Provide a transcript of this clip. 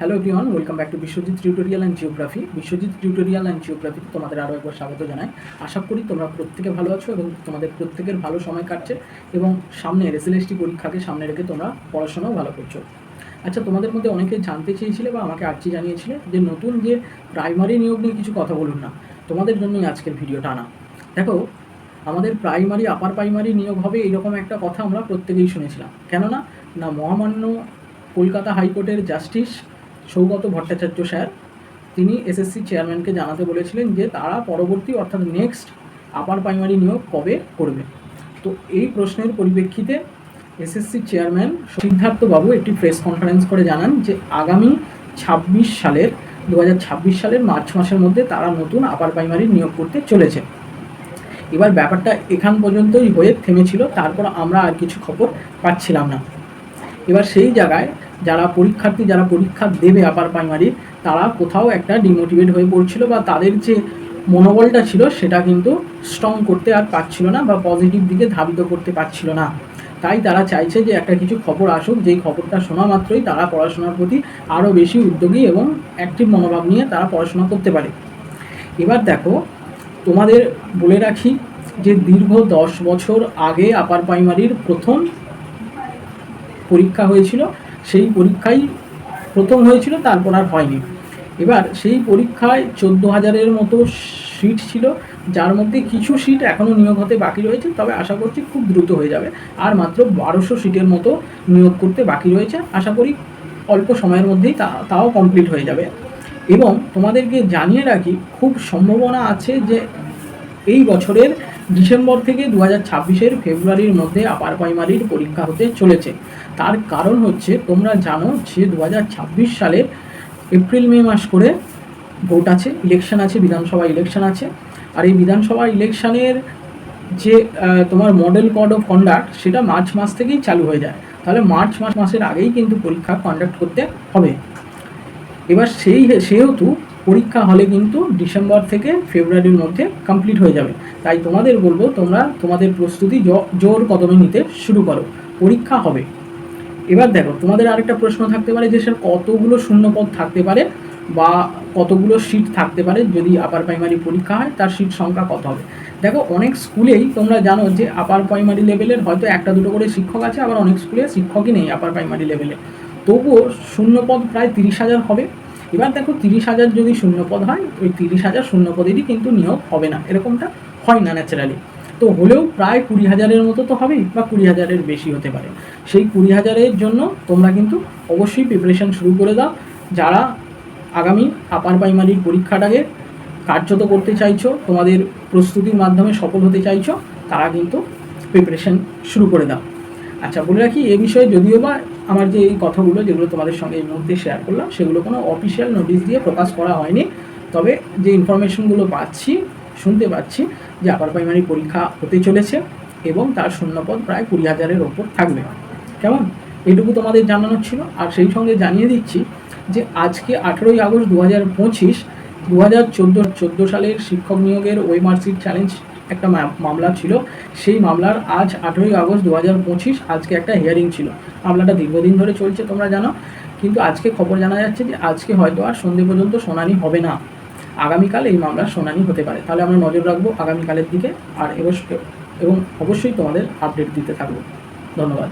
Hello everyone welcome back to Biswajit tutorial and geography Biswajit tutorial and জিওগ্রাফিতে তোমাদের আরও একবার স্বাগত জানাই। আশা করি তোমরা প্রত্যেকে ভালো আছো এবং তোমাদের প্রত্যেকের ভালো সময় কাটছে এবং সামনে এসএলএসটি পরীক্ষাকে সামনে রেখে তোমরা পড়াশোনাও ভালো করছ। আচ্ছা তোমাদের মধ্যে অনেকে জানতে চেয়েছিলে বা আমাকে আর্জি জানিয়েছিলে যে নতুন যে প্রাইমারি নিয়োগ নিয়ে কিছু কথা বলুন না, তোমাদের জন্যই আজকের ভিডিওটা আনা দেখো, আমাদের প্রাইমারি আপার প্রাইমারি নিয়োগ হবে এরকম একটা কথা আমরা প্রত্যেকেই শুনেছিলাম। কেননা, না মহামান্য কলকাতা হাইকোর্টের জাস্টিস সৌগত ভট্টাচার্য স্যার, তিনি এসএসসি চেয়ারম্যানকে জানাতে বলেছিলেন যে তারা পরবর্তী অর্থাৎ নেক্সট আপার প্রাইমারি নিয়োগ কবে করবে। তো এই প্রশ্নের পরিপ্রেক্ষিতে এসএসসি চেয়ারম্যান সিদ্ধার্থবাবু একটি প্রেস কনফারেন্স করে জানান যে আগামী ছাব্বিশ সালের দু হাজার ছাব্বিশ সালের মার্চ মাসের মধ্যে তারা নতুন আপার প্রাইমারি নিয়োগ করতে চলেছে। এবার ব্যাপারটা এখান পর্যন্তই হয়ে থেমেছিল, তারপর আমরা আর কিছু খবর পাচ্ছিলাম না। এবার সেই জায়গায় যারা পরীক্ষার্থী, যারা পরীক্ষা দেবে আপার প্রাইমারি তারা কোথাও একটা ডিমোটিভেট হয়ে পড়ছিল বা তাদের যে মনোবলটা ছিল সেটা কিন্তু স্ট্রং করতে আর পারছিল না বা পজিটিভ দিকে ধাবিত করতে পারছিল না। তাই তারা চাইছে যে একটা কিছু খবর আসুক, যেই খবরটা শোনা মাত্রই তারা পড়াশোনার প্রতি আরও বেশি উদ্যোগী এবং অ্যাক্টিভ মনোভাব নিয়ে তারা পড়াশোনা করতে পারে। এবার দেখো, তোমাদের বলে রাখি যে দীর্ঘ দশ বছর আগে আপার প্রাইমারির প্রথম পরীক্ষা হয়েছিল। সেই পরীক্ষাই প্রথম হয়েছিল, তারপর আর হয়নি। এবার সেই পরীক্ষায় চোদ্দ হাজারের মতো সিট ছিল, যার মধ্যে কিছু সিট এখনও নিয়োগ হতে বাকি রয়েছে, তবে আশা করছি খুব দ্রুত হয়ে যাবে। আর মাত্র বারোশো সিটের মতো নিয়োগ করতে বাকি রয়েছে, আশা করি অল্প সময়ের মধ্যেই তা, তাও কমপ্লিট হয়ে যাবে। এবং তোমাদেরকে জানিয়ে রাখি, খুব সম্ভাবনা আছে যে এই বছরের ডিসেম্বর থেকে দু হাজার ছাব্বিশের ফেব্রুয়ারির মধ্যে আপার প্রাইমারির পরীক্ষা হতে চলেছে। তার কারণ হচ্ছে, তোমরা জানো যে দু হাজার ছাব্বিশ সালে এপ্রিল, মে মাস করে ভোট আছে, ইলেকশন আছে, বিধানসভা ইলেকশন আছে। আর এই বিধানসভা ইলেকশনের যে তোমার মডেল কোড অফ কন্ডাক্ট, সেটা মার্চ মাস থেকেই চালু হয়ে যায়। তাহলে মার্চ মাস, মাসের আগেই কিন্তু পরীক্ষা কন্ডাক্ট করতে হবে। এবার সেই, সেহেতু পরীক্ষা হলে কিন্তু ডিসেম্বর থেকে ফেব্রুয়ারির মধ্যে কমপ্লিট হয়ে যাবে। তাই তোমাদের বলব তোমরা তোমাদের প্রস্তুতি জোর কদমে নিতে শুরু করো। পরীক্ষা হবে। এবার দেখো, তোমাদের আরেকটা প্রশ্ন থাকতে পারে যে, স্যার, কতগুলো শূন্যপদ থাকতে পারে বা কতগুলো সিট থাকতে পারে? যদি আপার প্রাইমারি পরীক্ষা হয়, তার সিট সংখ্যা কত হবে? দেখো, অনেক স্কুলেই তোমরা জানো যে আপার প্রাইমারি লেভেলের হয়তো একটা দুটো করে শিক্ষক আছে, আবার অনেক স্কুলে শিক্ষকই নেই আপার প্রাইমারি লেভেলে তবুও শূন্যপদ প্রায় তিরিশ হাজার হবে। এবার দেখো তিরিশ হাজার যদি শূন্যপদ হয়, ওই তিরিশ হাজার শূন্যপদেরই কিন্তু নিয়োগ হবে না। এরকমটা হয় না ন্যাচারালি তো হলেও প্রায় কুড়ি হাজারের মতো তো হবেই বা কুড়ি হাজারের বেশি হতে পারে। সেই কুড়ি হাজারের জন্য তোমরা কিন্তু অবশ্যই প্রিপারেশান শুরু করে দাও। যারা আগামী আপার প্রাইমারির পরীক্ষাটাকে কার্যত করতে চাইছো, তোমাদের প্রস্তুতির মাধ্যমে সফল হতে চাইছো, তারা কিন্তু প্রিপারেশন শুরু করে দাও। আচ্ছা বলে রাখি, এ বিষয়ে যদিও বা আমার যে এই কথাগুলো যেগুলো তোমাদের সঙ্গে এই মুহূর্তে শেয়ার করলাম, সেগুলো কোনো অফিসিয়াল নোটিশ দিয়ে প্রকাশ করা হয়নি। তবে যে ইনফরমেশনগুলো পাচ্ছি, শুনতে পাচ্ছি যে আপার প্রাইমারি পরীক্ষা হতে চলেছে এবং তার শূন্যপদ প্রায় কুড়ি হাজারের ওপর থাকবে। কেমন? এটুকু তোমাদের জানানোর ছিল। আর সেই সঙ্গে জানিয়ে দিচ্ছি যে আজকে আঠেরোই আগস্ট দু হাজার পঁচিশ দু হাজার চোদ্দ চোদ্দ সালের শিক্ষক নিয়োগের ওই মার্কশিট চ্যালেঞ্জ একটা মামলা ছিল। সেই মামলার আজ আঠেরোই আগস্ট দু হাজার পঁচিশ আজকে একটা হিয়ারিং ছিল। মামলাটা দীর্ঘদিন ধরে চলছে তোমরা জানো। কিন্তু আজকে খবর জানা যাচ্ছে যে আজকে হয়তো আর সন্ধে পর্যন্ত শুনানি হবে না। আগামীকাল এই মামলার শুনানি হতে পারে। তাহলে আমরা নজর রাখব আগামীকালের দিকে। আর এবং অবশ্যই তোমাদের আপডেট দিতে থাকব। ধন্যবাদ।